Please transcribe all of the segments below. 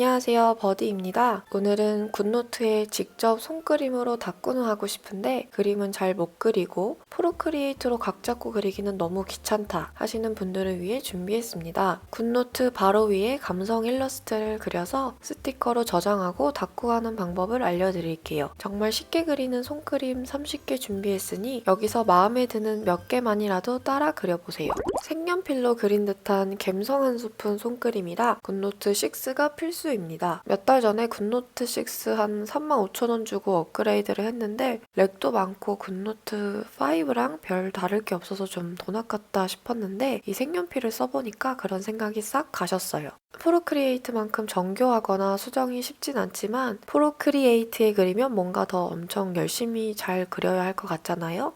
안녕하세요 버디입니다. 오늘은 굿노트에 직접 손그림으로 다꾸는 하고 싶은데 그림은 잘 못 그리고 프로크리에이트로 각 잡고 그리기는 너무 귀찮다 하시는 분들을 위해 준비했습니다. 굿노트 바로 위에 감성 일러스트를 그려서 스티커로 저장하고 다꾸하는 방법을 알려드릴게요. 정말 쉽게 그리는 손그림 30개 준비했으니 여기서 마음에 드는 몇 개만이라도 따라 그려보세요. 색연필로 그린 듯한 갬성 한 스푼 손그림이라 굿노트 6가 필수 입니다. 몇 달 전에 굿노트 6 한 35,000원 주고 업그레이드를 했는데 렉도 많고 굿노트 5랑 별 다를 게 없어서 좀 돈 아깝다 싶었는데 이 색연필을 써보니까 그런 생각이 싹 가셨어요. 프로크리에이트만큼 정교하거나 수정이 쉽진 않지만 프로크리에이트에 그리면 뭔가 더 엄청 열심히 잘 그려야 할 것 같잖아요.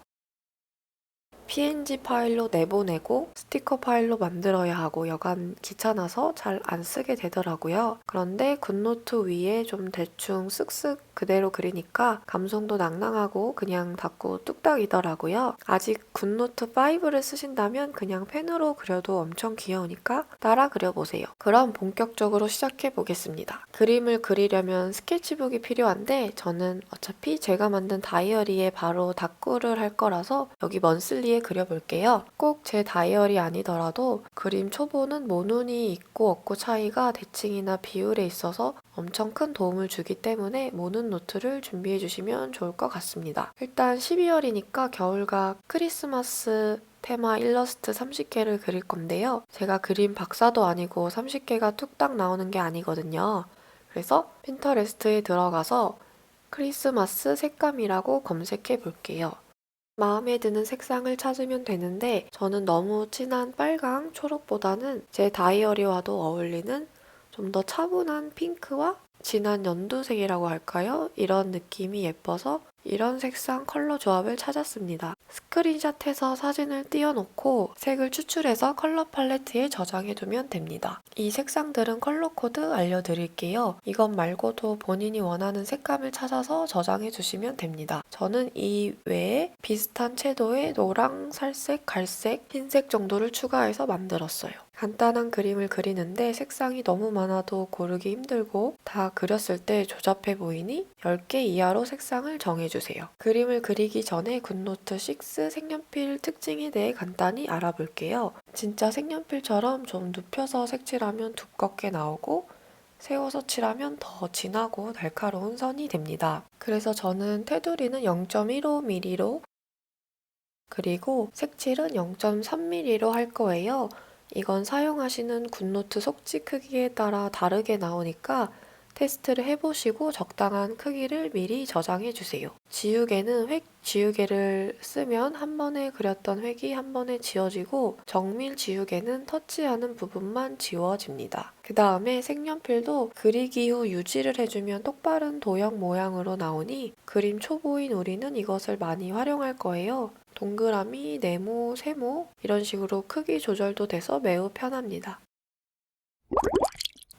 PNG 파일로 내보내고 스티커 파일로 만들어야 하고 여간 귀찮아서 잘 안 쓰게 되더라고요. 그런데 굿노트 위에 좀 대충 쓱쓱 그대로 그리니까 감성도 낭낭하고 그냥 닫고 뚝딱이더라고요. 아직 굿노트 5를 쓰신다면 그냥 펜으로 그려도 엄청 귀여우니까 따라 그려보세요. 그럼 본격적으로 시작해 보겠습니다. 그림을 그리려면 스케치북이 필요한데 저는 어차피 제가 만든 다이어리에 바로 닦구를 할 거라서 여기 먼슬리에 그려볼게요. 꼭 제 다이어리 아니더라도 그림 초보는 모눈이 있고 없고 차이가 대칭이나 비율에 있어서 엄청 큰 도움을 주기 때문에 모눈 노트를 준비해 주시면 좋을 것 같습니다. 일단 12월이니까 겨울과 크리스마스 테마 일러스트 30개를 그릴 건데요. 제가 그림 박사도 아니고 30개가 뚝딱 나오는 게 아니거든요. 그래서 핀터레스트에 들어가서 크리스마스 색감이라고 검색해 볼게요. 마음에 드는 색상을 찾으면 되는데 저는 너무 진한 빨강, 초록보다는 제 다이어리와도 어울리는 좀 더 차분한 핑크와 진한 연두색이라고 할까요? 이런 느낌이 예뻐서 이런 색상 컬러 조합을 찾았습니다. 스크린샷해서 사진을 띄워놓고 색을 추출해서 컬러 팔레트에 저장해두면 됩니다. 이 색상들은 컬러 코드 알려드릴게요. 이것 말고도 본인이 원하는 색감을 찾아서 저장해주시면 됩니다. 저는 이 외에 비슷한 채도의 노랑, 살색, 갈색, 흰색 정도를 추가해서 만들었어요. 간단한 그림을 그리는데 색상이 너무 많아도 고르기 힘들고 다 그렸을 때 조잡해 보이니 10개 이하로 색상을 정해주세요. 그림을 그리기 전에 굿노트 6 색연필 특징에 대해 간단히 알아볼게요. 진짜 색연필처럼 좀 눕혀서 색칠하면 두껍게 나오고 세워서 칠하면 더 진하고 날카로운 선이 됩니다. 그래서 저는 테두리는 0.15mm로 그리고 색칠은 0.3mm로 할 거예요. 이건 사용하시는 굿노트 속지 크기에 따라 다르게 나오니까 테스트를 해보시고 적당한 크기를 미리 저장해 주세요. 지우개는 획 지우개를 쓰면 한 번에 그렸던 획이 한 번에 지워지고 정밀 지우개는 터치하는 부분만 지워집니다. 그 다음에 색연필도 그리기 후 유지를 해주면 똑바른 도형 모양으로 나오니 그림 초보인 우리는 이것을 많이 활용할 거예요. 동그라미, 네모, 세모 이런 식으로 크기 조절도 돼서 매우 편합니다.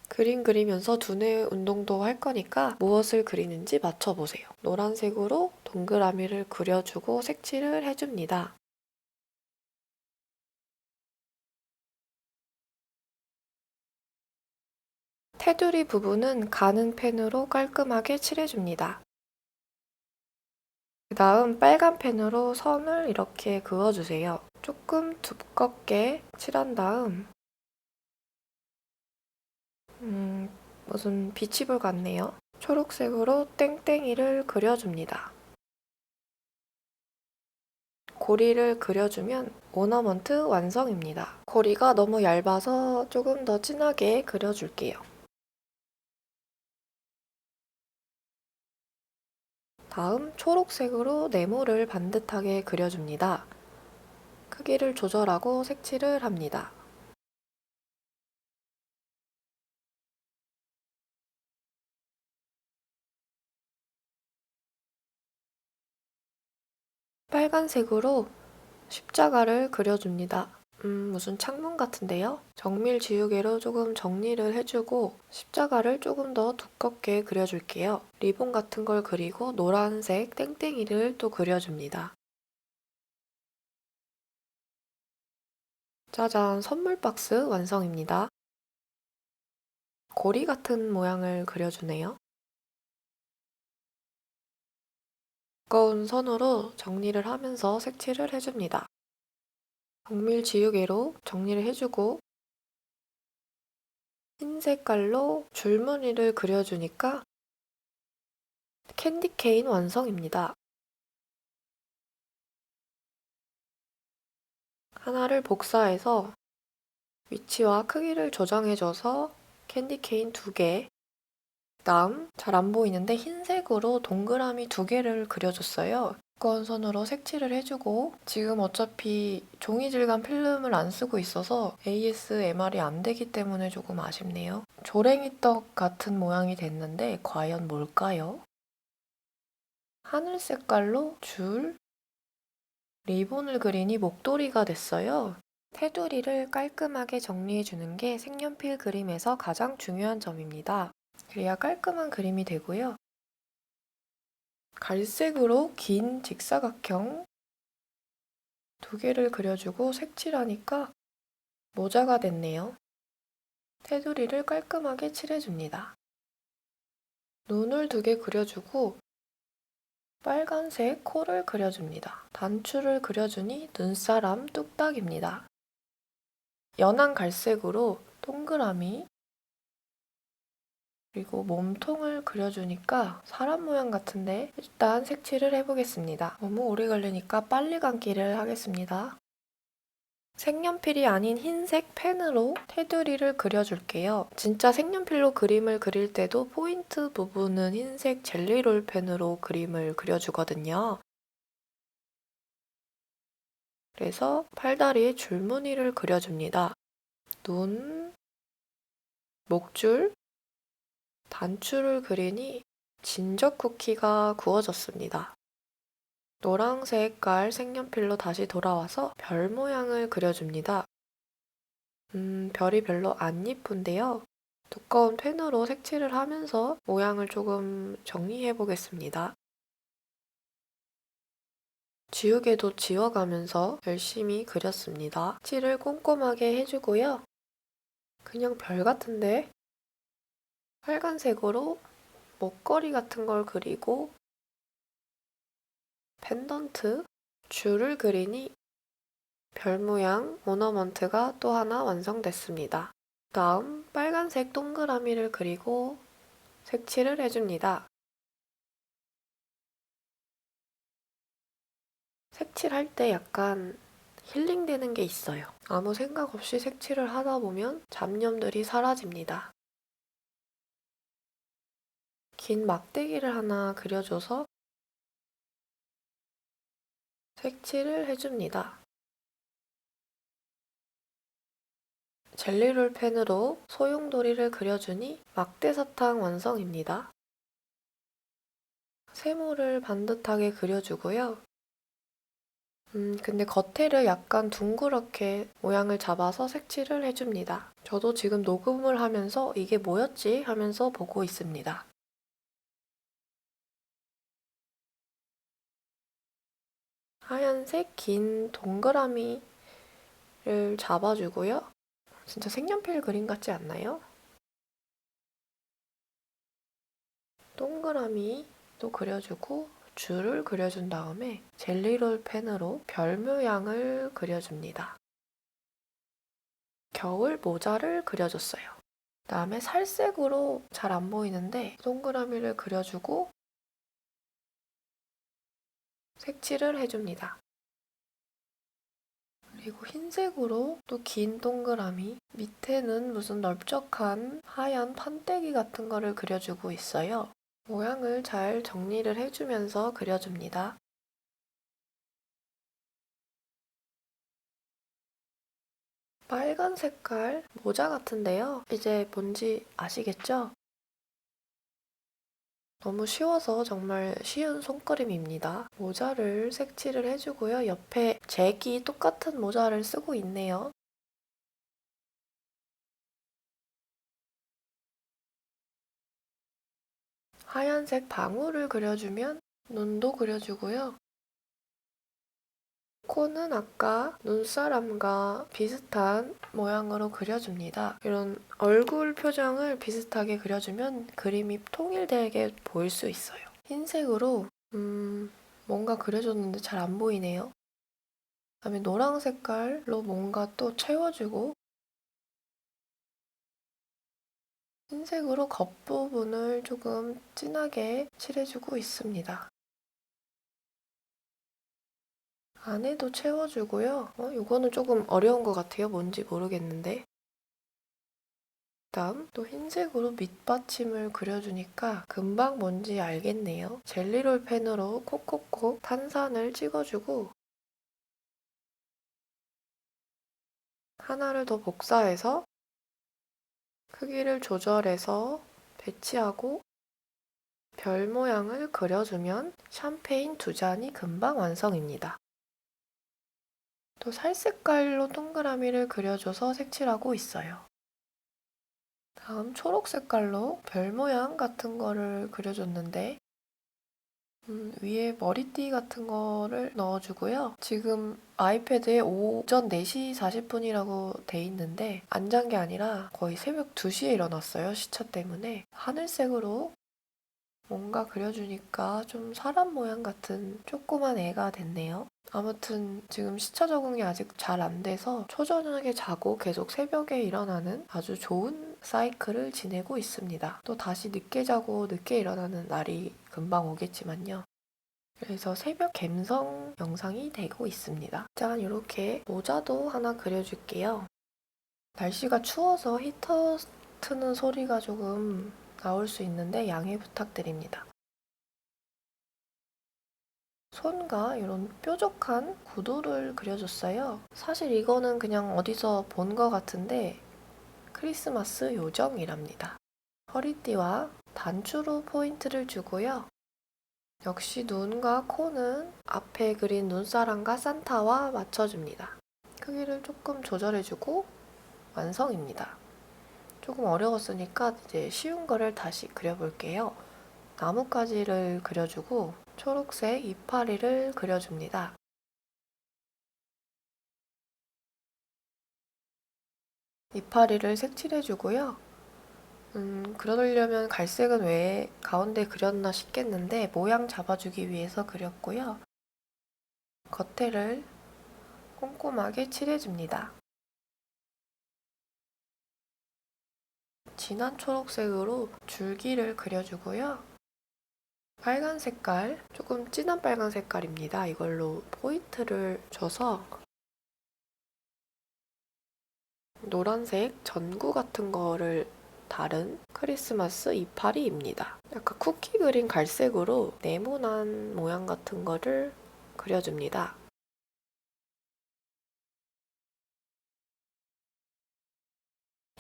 그림 그리면서 두뇌 운동도 할 거니까 무엇을 그리는지 맞춰보세요. 노란색으로 동그라미를 그려주고 색칠을 해줍니다. 테두리 부분은 가는 펜으로 깔끔하게 칠해줍니다. 그 다음 빨간 펜으로 선을 이렇게 그어주세요. 조금 두껍게 칠한 다음 음, 무슨 비치볼 같네요. 초록색으로 땡땡이를 그려줍니다. 고리를 그려주면 오너먼트 완성입니다. 고리가 너무 얇아서 조금 더 진하게 그려줄게요. 다음 초록색으로 네모를 반듯하게 그려줍니다. 크기를 조절하고 색칠을 합니다. 빨간색으로 십자가를 그려줍니다. 음, 무슨 창문 같은데요? 정밀 지우개로 조금 정리를 해주고 십자가를 조금 더 두껍게 그려줄게요. 리본 같은 걸 그리고 노란색 땡땡이를 또 그려줍니다. 짜잔, 선물 박스 완성입니다. 고리 같은 모양을 그려주네요. 두꺼운 선으로 정리를 하면서 색칠을 해줍니다. 정밀 지우개로 정리를 해주고 흰 색깔로 줄무늬를 그려주니까 캔디 케인 완성입니다. 하나를 복사해서 위치와 크기를 조정해줘서 캔디 케인 두 개, 다음 잘 안 보이는데 흰색으로 동그라미 두 개를 그려줬어요. 두꺼운 선으로 색칠을 해주고 지금 어차피 종이 질감 필름을 안 쓰고 있어서 ASMR이 안 되기 때문에 조금 아쉽네요. 조랭이떡 같은 모양이 됐는데 과연 뭘까요? 하늘 색깔로 줄, 리본을 그리니 목도리가 됐어요. 테두리를 깔끔하게 정리해주는 게 색연필 그림에서 가장 중요한 점입니다. 그래야 깔끔한 그림이 되고요. 갈색으로 긴 직사각형 두 개를 그려주고 색칠하니까 모자가 됐네요. 테두리를 깔끔하게 칠해줍니다. 눈을 두 개 그려주고 빨간색 코를 그려줍니다. 단추를 그려주니 눈사람 뚝딱입니다. 연한 갈색으로 동그라미 그리고 몸통을 그려주니까 사람 모양 같은데 일단 색칠을 해보겠습니다. 너무 오래 걸리니까 빨리 감기를 하겠습니다. 색연필이 아닌 흰색 펜으로 테두리를 그려줄게요. 진짜 색연필로 그림을 그릴 때도 포인트 부분은 흰색 젤리롤 펜으로 그림을 그려주거든요. 그래서 팔다리에 줄무늬를 그려줍니다. 눈, 목줄, 단추를 그리니 진적 쿠키가 구워졌습니다. 노란색 깔 색연필로 다시 돌아와서 별 모양을 그려줍니다. 음, 별이 별로 안 이쁜데요. 두꺼운 펜으로 색칠을 하면서 모양을 조금 정리해 보겠습니다. 지우개도 지워가면서 열심히 그렸습니다. 칠을 꼼꼼하게 해주고요. 그냥 별 같은데 빨간색으로 목걸이 같은 걸 그리고 펜던트, 줄을 그리니 별 모양 오너먼트가 또 하나 완성됐습니다. 다음 빨간색 동그라미를 그리고 색칠을 해줍니다. 색칠할 때 약간 힐링되는 게 있어요. 아무 생각 없이 색칠을 하다 보면 잡념들이 사라집니다. 긴 막대기를 하나 그려줘서 색칠을 해줍니다. 젤리롤 펜으로 소용돌이를 그려주니 막대사탕 완성입니다. 세모를 반듯하게 그려주고요. 음, 근데 겉에를 약간 둥그렇게 모양을 잡아서 색칠을 해줍니다. 저도 지금 녹음을 하면서 이게 뭐였지 하면서 보고 있습니다. 하얀색 긴 동그라미를 잡아주고요. 진짜 색연필 그림 같지 않나요? 동그라미도 그려주고 줄을 그려준 다음에 젤리롤 펜으로 별 모양을 그려줍니다. 겨울 모자를 그려줬어요. 그 다음에 살색으로 잘 안 보이는데 동그라미를 그려주고 색칠을 해줍니다. 그리고 흰색으로 또 긴 동그라미 밑에는 무슨 넓적한 하얀 판때기 같은 거를 그려주고 있어요. 모양을 잘 정리를 해주면서 그려줍니다. 빨간 색깔 모자 같은데요. 이제 뭔지 아시겠죠? 너무 쉬워서 정말 쉬운 손그림입니다. 모자를 색칠을 해주고요. 옆에 잭이 똑같은 모자를 쓰고 있네요. 하얀색 방울을 그려주면 눈도 그려주고요. 코는 아까 눈사람과 비슷한 모양으로 그려줍니다. 이런 얼굴 표정을 비슷하게 그려주면 그림이 통일되게 보일 수 있어요. 흰색으로 음, 뭔가 그려줬는데 잘 안 보이네요. 그다음에 노랑 색깔로 뭔가 또 채워주고 흰색으로 겉부분을 조금 진하게 칠해주고 있습니다. 안에도 채워주고요. 어, 이거는 조금 어려운 것 같아요. 뭔지 모르겠는데. 다음 또 흰색으로 밑받침을 그려주니까 금방 뭔지 알겠네요. 젤리롤 펜으로 콕콕콕 탄산을 찍어주고 하나를 더 복사해서 크기를 조절해서 배치하고 별 모양을 그려주면 샴페인 두 잔이 금방 완성입니다. 또 살색깔로 동그라미를 그려줘서 색칠하고 있어요. 다음 초록 색깔로 별 모양 같은 거를 그려줬는데 음, 위에 머리띠 같은 거를 넣어주고요. 지금 아이패드에 오전 4시 40분이라고 돼 있는데 안 잔 게 아니라 거의 새벽 2시에 일어났어요. 시차 때문에. 하늘색으로 뭔가 그려주니까 좀 사람 모양 같은 조그만 애가 됐네요. 아무튼 지금 시차 적응이 아직 잘 안 돼서 초저녁에 자고 계속 새벽에 일어나는 아주 좋은 사이클을 지내고 있습니다. 또 다시 늦게 자고 늦게 일어나는 날이 금방 오겠지만요. 그래서 새벽 갬성 영상이 되고 있습니다. 짠 이렇게 모자도 하나 그려줄게요. 날씨가 추워서 히터 트는 소리가 조금 나올 수 있는데 양해 부탁드립니다. 손과 이런 뾰족한 구두를 그려줬어요. 사실 이거는 그냥 어디서 본 것 같은데 크리스마스 요정이랍니다. 허리띠와 단추로 포인트를 주고요. 역시 눈과 코는 앞에 그린 눈사람과 산타와 맞춰줍니다. 크기를 조금 조절해주고 완성입니다. 조금 어려웠으니까 이제 쉬운 거를 다시 그려볼게요. 나뭇가지를 그려주고 초록색 이파리를 그려줍니다. 이파리를 색칠해주고요. 음, 그러려면 갈색은 왜 가운데 그렸나 싶겠는데 모양 잡아주기 위해서 그렸고요. 겉에를 꼼꼼하게 칠해줍니다. 진한 초록색으로 줄기를 그려주고요. 빨간 색깔, 조금 진한 빨간 색깔입니다. 이걸로 포인트를 줘서 노란색 전구 같은 거를 다른 크리스마스 이파리입니다. 약간 쿠키 그린 갈색으로 네모난 모양 같은 거를 그려줍니다.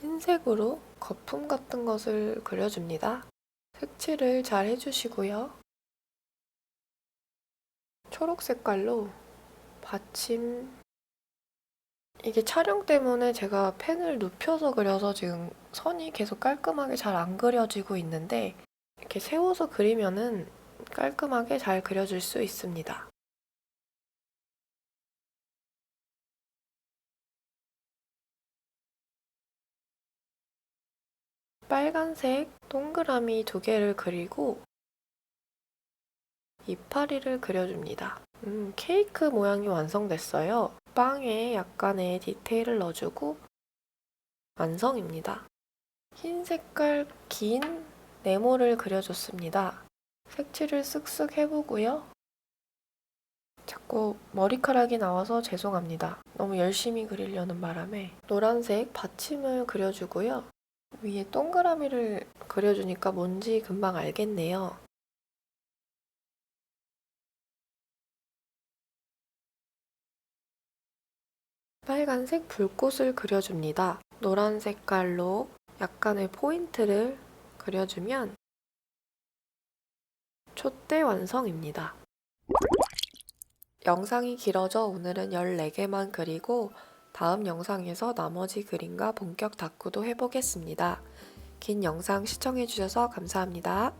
흰색으로 거품 같은 것을 그려줍니다. 색칠을 잘 해주시고요. 초록 색깔로 받침 이게 촬영 때문에 제가 펜을 눕혀서 그려서 지금 선이 계속 깔끔하게 잘 안 그려지고 있는데 이렇게 세워서 그리면은 깔끔하게 잘 그려질 수 있습니다. 빨간색 동그라미 두 개를 그리고 이파리를 그려줍니다. 음, 케이크 모양이 완성됐어요. 빵에 약간의 디테일을 넣어주고 완성입니다. 흰 색깔 긴 네모를 그려줬습니다. 색칠을 쓱쓱 해보고요. 자꾸 머리카락이 나와서 죄송합니다. 너무 열심히 그리려는 바람에 노란색 받침을 그려주고요. 위에 동그라미를 그려주니까 뭔지 금방 알겠네요. 빨간색 불꽃을 그려줍니다. 노란 색깔로 약간의 포인트를 그려주면 촛대 완성입니다. 영상이 길어져 오늘은 14개만 그리고 다음 영상에서 나머지 그림과 본격 다꾸도 해보겠습니다. 긴 영상 시청해주셔서 감사합니다.